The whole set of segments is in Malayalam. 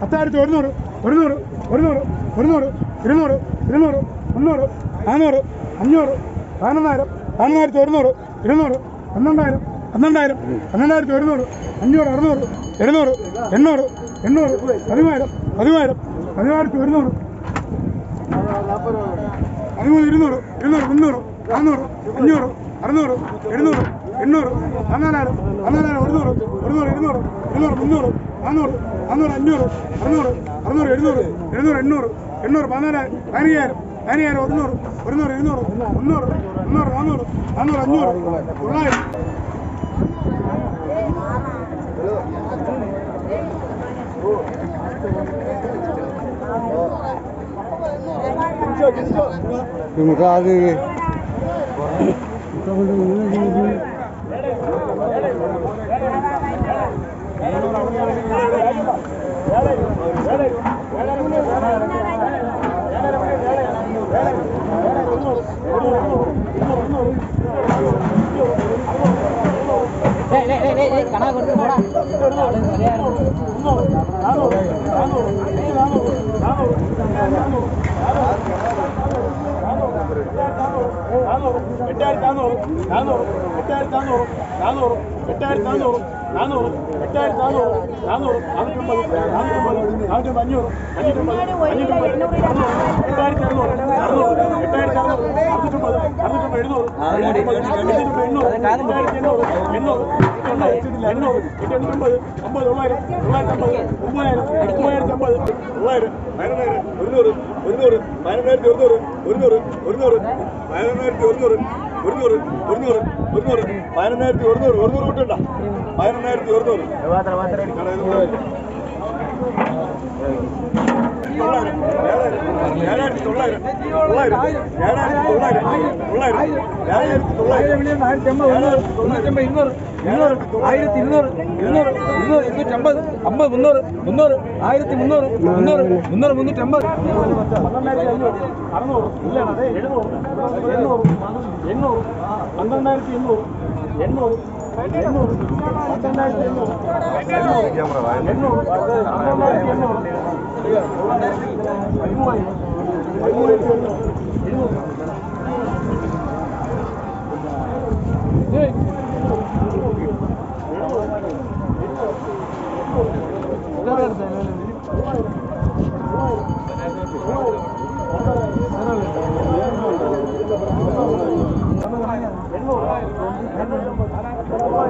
പത്തായിരത്തി ഒരുന്നൂറ് ഒരുന്നൂറ് ഒരുന്നൂറ് ഒരുന്നൂറ് ഇരുന്നൂറ് ഇരുന്നൂറ് മുന്നൂറ് നാനൂറ് അഞ്ഞൂറ് പതിനൊന്നായിരം പതിനൊന്നായിരത്തി ഒരുന്നൂറ് ഇരുന്നൂറ് പന്ത്രണ്ടായിരം പന്ത്രണ്ടായിരം പന്ത്രണ്ടായിരത്തി ഒരുന്നൂറ് അഞ്ഞൂറ് അറുന്നൂറ് എഴുന്നൂറ് എണ്ണൂറ് എണ്ണൂറ് പതിമായിരം പതിമായിരം പതിനായിരത്തി ഒരുന്നൂറ്. പതിമൂന്ന് ഇരുന്നൂറ് ഇരുന്നൂറ് മുന്നൂറ് നാനൂറ് അഞ്ഞൂറ് അറുന്നൂറ് എഴുന്നൂറ് എണ്ണൂറ് അന്നാലായിരം അന്നാലായിരം ഒരുന്നൂറ് ഒരുന്നൂറ് ഇരുന്നൂറ് ഇരുന്നൂറ് മുന്നൂറ് നാന്നൂറ് നാന്നൂറ് അഞ്ഞൂറ് അറുന്നൂറ് അറുന്നൂറ് എഴുന്നൂറ് എഴുന്നൂറ് എണ്ണൂറ് എണ്ണൂറ് പതിനാലായിരം പതിനയ്യായിരം പതിനയ്യായിരം ഒരുന്നൂറ് ഒരുന്നൂറ് ഇരുന്നൂറ് മുന്നൂറ് മുന്നൂറ് നാന്നൂറ് നാന്നൂറ് അഞ്ഞൂറ് തൊള്ളായിരം. നമുക്ക് അത് കണ കൊടുത്ത് പോടാ ആൾ മലയാളം എട്ടായിരത്തി നാന്നൂറ് നാന്നൂറ് എട്ടായിരത്തി നാന്നൂറ് നാന്നൂറ് എട്ടായിരത്തി നാന്നൂറ് നാന്നൂറ് എട്ടായിരത്തി നാന്നൂറ് നാന്നൂറ് നാനൂറ്റമ്പത് നാനൂറ്റമ്പത് നാനൂറ്റമ്പത് അഞ്ഞൂറ് അഞ്ഞൂറ്റമ്പത് അഞ്ഞൂറ്റമ്പത് എട്ടായിരത്തി അറുന്നൂറ് അറുന്നൂറ് എട്ടായിരത്തി അറുന്നൂറ് അറുന്നൂറ്റമ്പത് അറുന്നൂറ്റമ്പത് എഴുന്നൂറ് എഴുന്നൂറ്റമ്പത് എണ്ണൂറ് എട്ടായിരത്തി എണ്ണൂറ് എണ്ണൂറ് എണ്ണൂറ് എണ്ണൂറ് എണ്ണൂറ്റമ്പത് ഒരുന്നൂറ് ഒരുന്നൂറ് പതിനൊന്നായിരത്തി ഒരുന്നൂറ് ഒരുന്നൂറ് ഒരുന്നൂറ് പതിനൊന്നായിരത്തി ഒരുന്നൂറ് ഒരുന്നൂറ് ഒരുന്നൂറ് പതിനൊന്നായിരത്തി ഒരുന്നൂറ് ഒരുന്നൂറ് കിട്ടണ്ട പതിനൊന്നായിരത്തി ഒരുന്നൂറ് തൊള്ളായിരം ഏഴായിരത്തി തൊള്ളായിരം തൊള്ളായിരം ഏഴായിരത്തി തൊള്ളായിരം തൊള്ളായിരം ഏഴായിരത്തി തൊള്ളായിരം ആയിരത്തി അമ്പത് മുന്നൂറ്റമ്പത് ഇരുന്നൂറ് ഇരുന്നൂറ് ആയിരത്തി ഇരുന്നൂറ് ഇരുന്നൂറ് ഇരുന്നൂറ് ഇരുന്നൂറ്റമ്പത് അമ്പത് മുന്നൂറ് മുന്നൂറ് ആയിരത്തി മുന്നൂറ് മുന്നൂറ് മുന്നൂറ് മുന്നൂറ്റമ്പത് ഇല്ലാതെ എഴുന്നൂറ് എണ്ണൂറ് എണ്ണൂറ് പന്ത്രണ്ടായിരത്തി എണ്ണൂറ് എണ്ണൂറ് എണ്ണൂറ് പന്ത്രണ്ടായിരത്തി എണ്ണൂറ് എണ്ണൂറ് എണ്ണൂറ് പന്ത്രണ്ടായിരത്തി എണ്ണൂറ് പതിമൂവായിരം പതിമൂവായിരത്തി എണ്ണൂറ്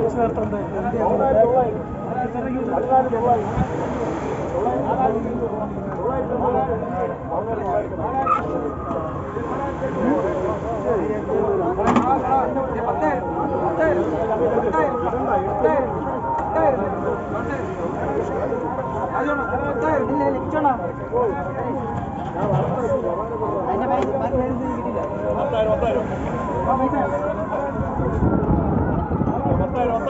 എഴുന്നൂറ് അതിന്റെ പത്തായിരം പത്തായിരം